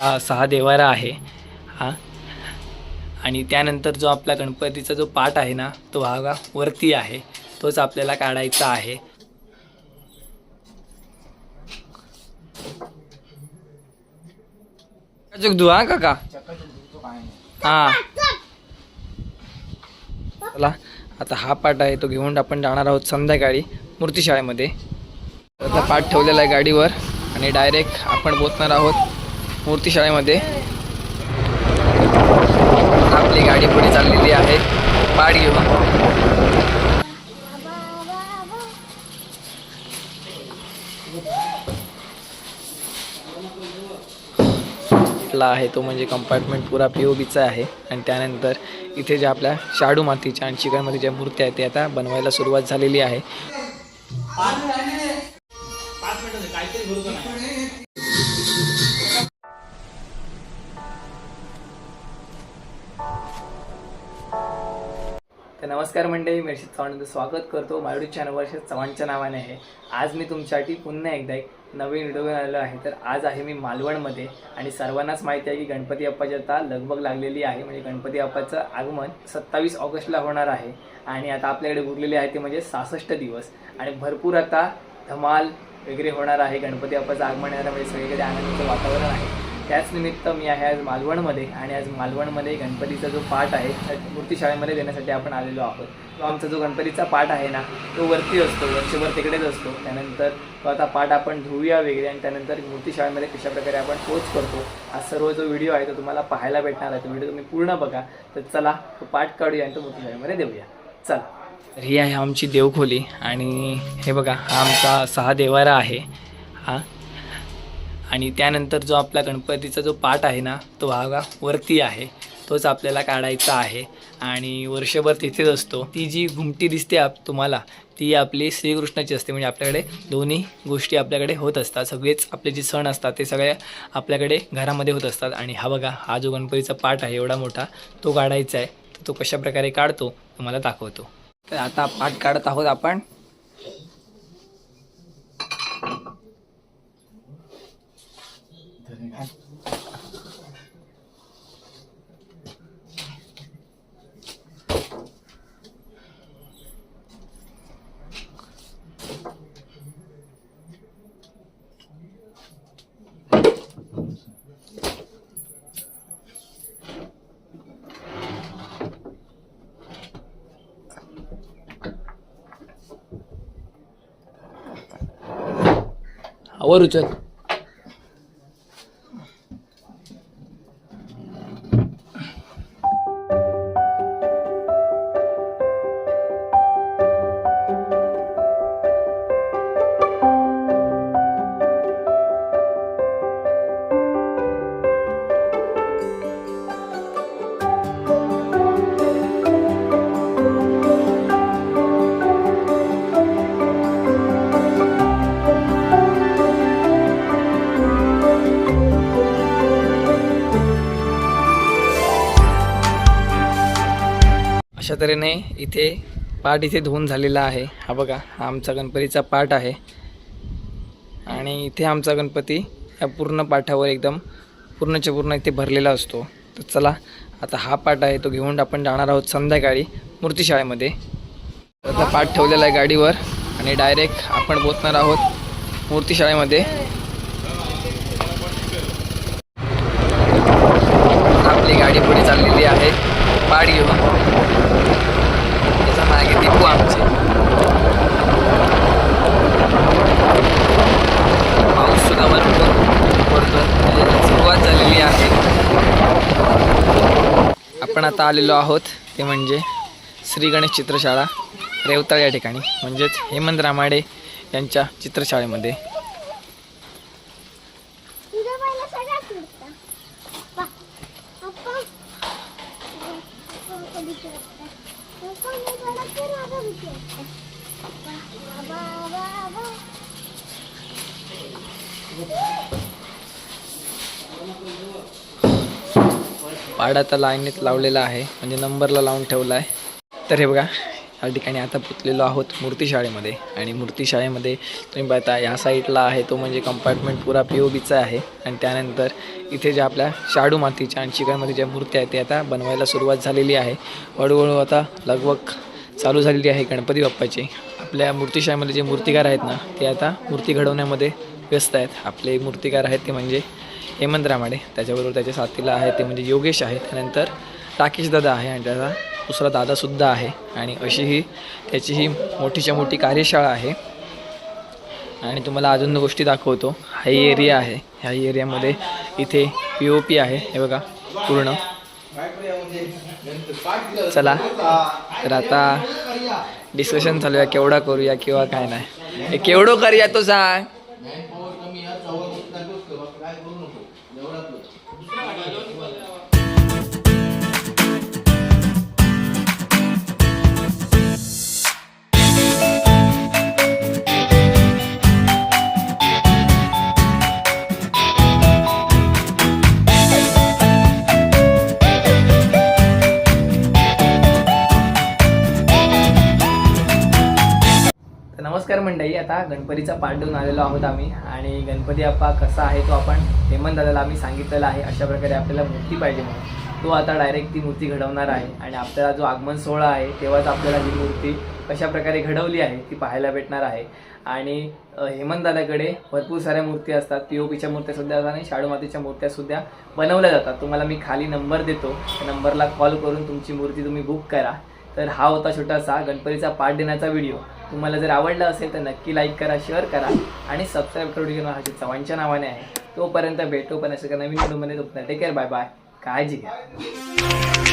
हा सहा देवारा आहे हा. आणि त्यानंतर जो आपला गणपतीचा जो पाठ आहे ना तो हा वरती आहे. तोच आपल्याला काढायचा आहे. चुक हा काका. हा. चला आता हा पाठ आहे तो घेऊन आपण जाणार आहोत संध्याकाळी मूर्तीशाळेमध्ये. आता पाठ ठेवलेला आहे गाडीवर आणि डायरेक्ट आपण पोचणार आहोत मूर्तीशाळेमध्ये. आपली गाडी पुढे चाललेली आहे. पाड घेऊन. आपला आहे तो म्हणजे कंपार्टमेंट पुरा पी ओ बीचा आहे. आणि त्यानंतर इथे ज्या आपल्या शाडू मातीच्या आणि चिकनमध्ये ज्या मूर्त्या आहेत ते आता बनवायला सुरुवात झालेली आहे. तर नमस्कार मंडळी मी हर्षित चव्हाणांचं स्वागत करतो. मायुडी चॅनलवर हर्षित चव्हाणच्या नावाने आहे. आज मी तुमच्यासाठी पुन्हा एकदा एक नवीन व्हिडिओ घेऊन आलेलो आहे. तर आज आहे मी मालवणमध्ये आणि सर्वांनाच माहिती आहे की गणपती बाप्पाची आता लगबग लागलेली आहे. म्हणजे गणपती बाप्पाचं आगमन सत्तावीस ऑगस्टला होणार आहे. आणि आता आपल्याकडे उरलेले आहे ते म्हणजे सहासष्ट दिवस. आणि भरपूर आता धमाल वगैरे होणार आहे. गणपती बाप्पाचं आगमन येणार म्हणजे सगळीकडे आनंदाचं वातावरण आहे. त्याच निमित्त मी आहे आज मालवणमध्ये आणि आज मालवणमध्ये गणपतीचा जो पाठ आहे त्या मूर्तीशाळेमध्ये देण्यासाठी आपण आलेलो आहोत. तो आमचा जो गणपतीचा पाठ आहे ना तो वरती असतो वर्षभर तिकडेच असतो. त्यानंतर तो आता पाठ आपण धुवूया वगैरे आणि त्यानंतर मूर्तीशाळेमध्ये कशाप्रकारे आपण पोच करतो हा सर्व जो व्हिडिओ आहे तो तुम्हाला पाहायला भेटणार आहे. तो व्हिडिओ तुम्ही पूर्ण बघा. तर चला तो पाठ काढूया आणि तो मूर्तीशाळेमध्ये देऊया. चला. तर ही आहे आमची देवखोली आणि हे बघा हा आमचा सहा देवारा आहे. हा आणि त्यानंतर जो आपला गणपतीचा जो पाठ आहे ना तो हा बघा वरती आहे. तोच आपल्याला काढायचा आहे. आणि वर्षभर तिथेच असतो. ती जी घुमटी दिसते आप तुम्हाला ती आपली श्रीकृष्णाची असते. म्हणजे आपल्याकडे दोन्ही गोष्टी आपल्याकडे होत असतात. सगळेच आपले जे सण असतात ते सगळे आपल्याकडे घरामध्ये होत असतात. आणि हा बघा हा जो गणपतीचा पाठ आहे एवढा मोठा तो काढायचा आहे. तर तो कशाप्रकारे काढतो तुम्हाला दाखवतो. तर आता पाठ काढत आहोत आपण. ஒரு अशा तऱ्हेने इथे पाठ इथे धुवून झालेला आहे. हा बघा हा आमचा गणपतीचा पाठ आहे. आणि इथे आमचा गणपती या पूर्ण पाठावर एकदम पूर्णच्या पूर्ण इथे भरलेला असतो. तर चला आता हा पाठ आहे तो घेऊन आपण जाणार आहोत संध्याकाळी मूर्तीशाळेमध्ये. आता पाठ ठेवलेला आहे गाडीवर आणि डायरेक्ट आपण पोचणार आहोत मूर्तीशाळेमध्ये. आपली गाडी पुढे चाललेली आहे. पाठ घेऊन. त्याच्या पाऊस सुद्धा भरपूर पडतो सुरुवात झालेली आहे आपण आता आलेलो आहोत ते म्हणजे श्री गणेश चित्रशाळा रेवताळ या ठिकाणी म्हणजेच हेमंत रामाडे यांच्या चित्रशाळेमध्ये पाडा तर लाईनीत लावलेला आहे म्हणजे नंबरला लावून ठेवला आहे. तर हे बघा या ठिकाणी आता पोचलेलो आहोत मूर्तीशाळेमध्ये आणि मूर्तीशाळेमध्ये तुम्ही पाहता या साईडला आहे तो म्हणजे कंपार्टमेंट पुरा पी ओ बीचा आहे. आणि त्यानंतर इथे ज्या आपल्या शाडू मातीच्या आणि चिकनमध्ये ज्या मूर्त्या आहेत ते आता बनवायला सुरुवात झालेली आहे. हळूहळू आता लगभग चालू झालेली आहे गणपती बाप्पाची. आपल्या मूर्तीशाळेमध्ये जे मूर्तिकार आहेत ना ते आता मूर्ती घडवण्यामध्ये व्यस्त आहेत. आपले मूर्तिकार आहेत ते म्हणजे हेमंत रामाडे. त्याच्याबरोबर त्याच्या साथीला आहे ते म्हणजे योगेश आहे त्यानंतर राकेश दादा आहे आणि त्याचा दुसरा दादासुद्धा आहे आणि अशी ही त्याची ही मोठीच्या मोठी कार्यशाळा आहे. आणि तुम्हाला अजून गोष्टी दाखवतो. हा एरिया आहे. ह्या एरियामध्ये इथे पी ओ पी आहे. हे बघा पूर्ण. चला तर आता डिस्कशन चालूया केवढा करूया किंवा काय नाही. हे केवढं करूया तो सांग. नमस्कार मंडळी आता गणपतीचा पाठ देऊन आलेलो आहोत आम्ही. आणि गणपती आप्पा कसा आहे तो आपण हेमंत दादाला आम्ही सांगितलेला आहे. अशा प्रकारे आपल्याला मूर्ती पाहिजे म्हणून. तो आता डायरेक्ट ती मूर्ती घडवणार आहे. आणि आपल्याला जो आगमन सोहळा आहे तेव्हाच आपल्याला ही मूर्ती कशा प्रकारे घडवली आहे ती पाहायला भेटणार आहे. आणि हेमंत दादाकडे भरपूर साऱ्या मूर्ती असतात. पी ओ पीच्या मूर्त्या सुद्धा असतात आणि शाडू मातीच्या मूर्त्या सुद्धा बनवल्या जातात. तुम्हाला मी खाली नंबर देतो. त्या नंबरला कॉल करून तुमची मूर्ती तुम्ही बुक करा. तर हा होता छोटासा गणपतीचा पाठ देण्याचा व्हिडिओ तुम्हाला जर आवडलं असेल तर नक्की लाईक करा शेअर करा आणि सबस्क्राईब करू घेऊन हा चव्हाणच्या नावाने आहे. तोपर्यंत भेटू पण असं नवीन व्हिडिओमध्ये तुमचं टेक केअर बाय बाय काळजी घ्या.